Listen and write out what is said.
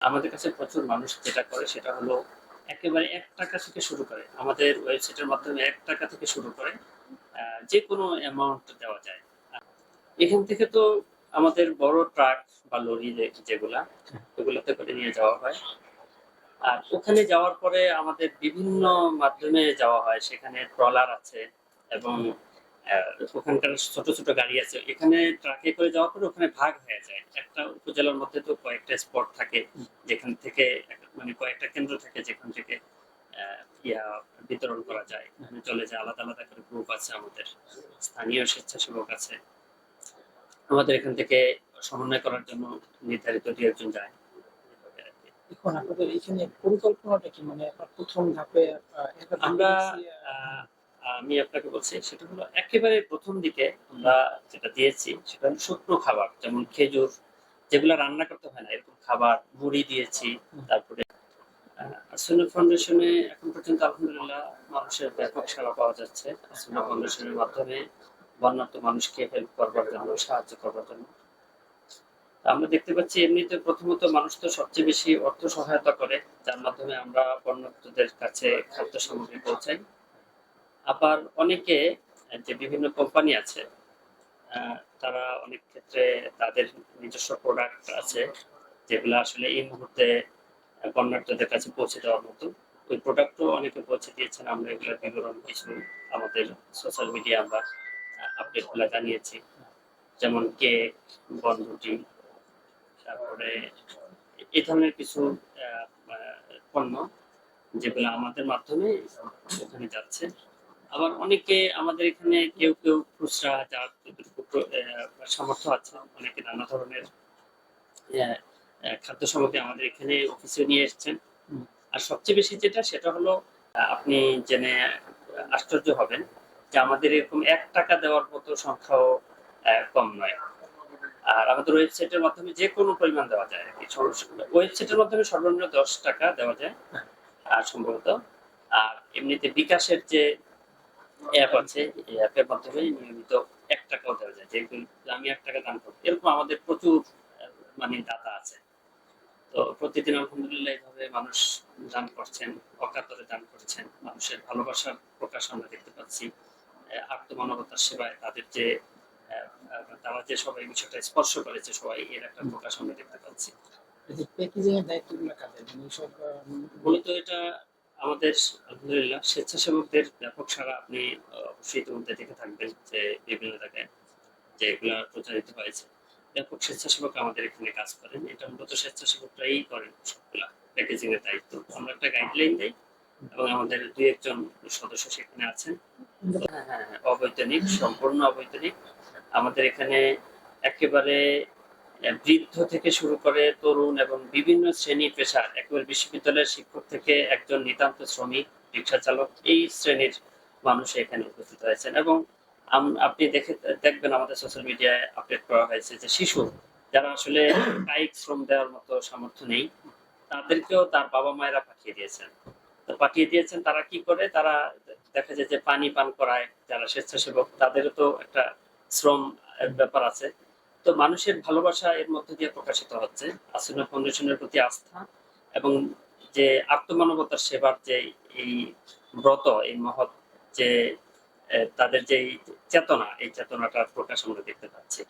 আমাদের কাছে প্রচুর মানুষ যেটা করে সেটা হলো একেবারে এক টাকা থেকে শুরু করে। আমাদের ওয়েবসাইটের মাধ্যমে এক টাকা থেকে শুরু করে যে কোনো অ্যামাউন্ট দেওয়া যায়। এখান থেকে তো আমাদের বড় ট্রাক বা লরি যেগুলা, ওগুলোতে করে নিয়ে যাওয়া হয়। আর ওখানে যাওয়ার পরে আমাদের বিভিন্ন মাধ্যমে যাওয়া হয়। সেখানে ট্রলার আছে এবং ওখানকার ছোট ছোট গাড়ি আছে। এখানে ট্রাকে করে যাওয়ার পরে ওখানে ভাগ হয়ে যায়। একটা উপজেলার মধ্যে তো কয়েকটা স্পট থাকে যেখান থেকে মানে কয়েকটা কেন্দ্র থাকে যেখান থেকে ইয়া বিতরণ করা যায়। ওখানে চলে যায় আলাদা আলাদা করে গ্রুপ আছে আমাদের। স্থানীয় স্বেচ্ছাসেবক আছে। আমাদের এখান থেকে সমন্বয় করার জন্য নির্ধারিত দু একজন যায়। এখন আপনাদের এখানে পরিকল্পনাটা কি? মানে প্রথম ধাপে আমরা আমি আপনাকে বলছি সেটা হলো একেবারে প্রথম দিকে আমরা যেটা দিয়েছি সেটা হলো শুকনো খাবার যেমন খেজুর যেগুলো রান্না করতে হয় না এরকম খাবার মুড়ি দিয়েছি তারপরে আসুনা ফাউন্ডেশনে এখন পর্যন্ত আলহামদুলিল্লাহ মানুষের ব্যাপক সেবা পাওয়া যাচ্ছে। আসুনা ফাউন্ডেশনের মাধ্যমে বন্যার্থ মানুষকে হেল্প করবার জন্য সাহায্য করবার জন্য। আমরা দেখতে পাচ্ছি এমনিতে প্রথমত মানুষ তো সবচেয়ে বেশি অর্থ সহায়তা করে যার মাধ্যমে আমরা বন্যার্থদের কাছে খাদ্য সামগ্রী পৌঁছাই। আবার অনেকে, যে বিভিন্ন কোম্পানি আছে তারা অনেক ক্ষেত্রে তাদের নিজস্ব প্রোডাক্ট আছে, যেগুলো আসলে এই মুহূর্তে বন্যার্থদের কাছে পৌঁছে দেওয়ার মতো। ওই প্রোডাক্টও অনেকে পৌঁছে দিয়েছেন, আমরা এগুলোর বিবরণ কিছু আমাদের সোশ্যাল মিডিয়া আমরা আপডেটগুলো জানিয়েছি। যেমন কেক বনরুটি তারপরে এই ধরনের কিছু পণ্য যেগুলো আমাদের মাধ্যমে ওখানে যাচ্ছে। আবার অনেকে আমাদের এখানে কেউ কেউ খুচরা যার সামর্থ্য আছে অনেকে নানা ধরনের খাদ্য সামগ্রী আমাদের এখানে অফিসে নিয়ে এসেছেন। আর সবচেয়ে বেশি যেটা সেটা হলো আপনি জেনে আশ্চর্য হবেন যে আমাদের এরকম এক টাকা দেওয়ার মতো সংখ্যাও কম নয়। আর আমাদের ওয়েবসাইটের মাধ্যমে যে কোনো পরিমাণ দেওয়া যায় আর কি। ওয়েবসাইটের মাধ্যমে সর্বনিম্ন দশ টাকা দেওয়া যায় আর সম্ভবত আর এমনিতে বিকাশের যে অ্যাপ আছে এই অ্যাপের মাধ্যমে নিয়মিত এক টাকাও দেওয়া যায়। যেগুলো আমি এক টাকা দান করব এরকম আমাদের প্রচুর মানে দাতা আছে। তো প্রতিদিন আলহামদুলিল্লাহ এইভাবে মানুষ দান করছেন অকাতরে দান করছেন। মানুষের ভালোবাসার প্রকাশ আমরা দেখতে পাচ্ছি। আত্মমানবতার সেবায় তাদের যে তারা যে সবাই বিষয়টা স্পর্শ করেছে সবাই এর একটা প্রকাশ আমরা দেখতে পাচ্ছি। প্যাকেজিং এর দায়িত্বগুলো কাদের? মানে মূলত এটা আমাদের আলহামদুলিল্লাহ স্বেচ্ছাসেবকদের ব্যাপক সারা আপনি অবশ্যই ইতিমধ্যে দেখে থাকবেন যে বিভিন্ন জায়গায় যে এগুলা প্রচারিত হয়েছে। ব্যাপক স্বেচ্ছাসেবক আমাদের এখানে কাজ করেন। এটা মূলত স্বেচ্ছাসেবকরাই করেন সবগুলা প্যাকেজিং এর দায়িত্ব। আমরা একটা গাইডলাইন দিই এবং আমাদের দুই একজন সদস্য সেখানে আছেন। হ্যাঁ হ্যাঁ হ্যাঁ, অবৈতনিক সম্পূর্ণ অবৈতনিক। আমাদের এখানে একেবারে বৃদ্ধ থেকে শুরু করে তরুণ এবং বিভিন্ন শ্রেণি পেশার একেবারে বিশ্ববিদ্যালয়ের শিক্ষক থেকে একজন নিতান্ত শ্রমিক রিক্সা চালক এই শ্রেণির মানুষ এখানে উপস্থিত হয়েছেন। এবং আপনি দেখে, দেখবেন আমাদের সোশ্যাল মিডিয়ায় আপডেট করা হয়েছে যে শিশু যারা আসলে কায়িক শ্রম দেওয়ার মতো সামর্থ্য নেই, তাদেরকেও তার বাবা মায়েরা পাঠিয়ে দিয়েছেন। তো পাঠিয়ে দিয়েছেন তারা কি করে? তারা দেখা যায় যে পানি পান করায়, যারা স্বেচ্ছাসেবক তাদেরও তো একটা শ্রম ব্যাপার আছে। তো মানুষের ভালোবাসা এর মধ্যে দিয়ে প্রকাশিত হচ্ছে। আসিনা ফাউন্ডেশনের প্রতি আস্থা এবং যে আত্মমানবতার সেবার যে এই ব্রত, এই মহৎ যে তাদের যে চেতনা, এই চেতনাটার প্রকাশ আমরা দেখতে পাচ্ছি।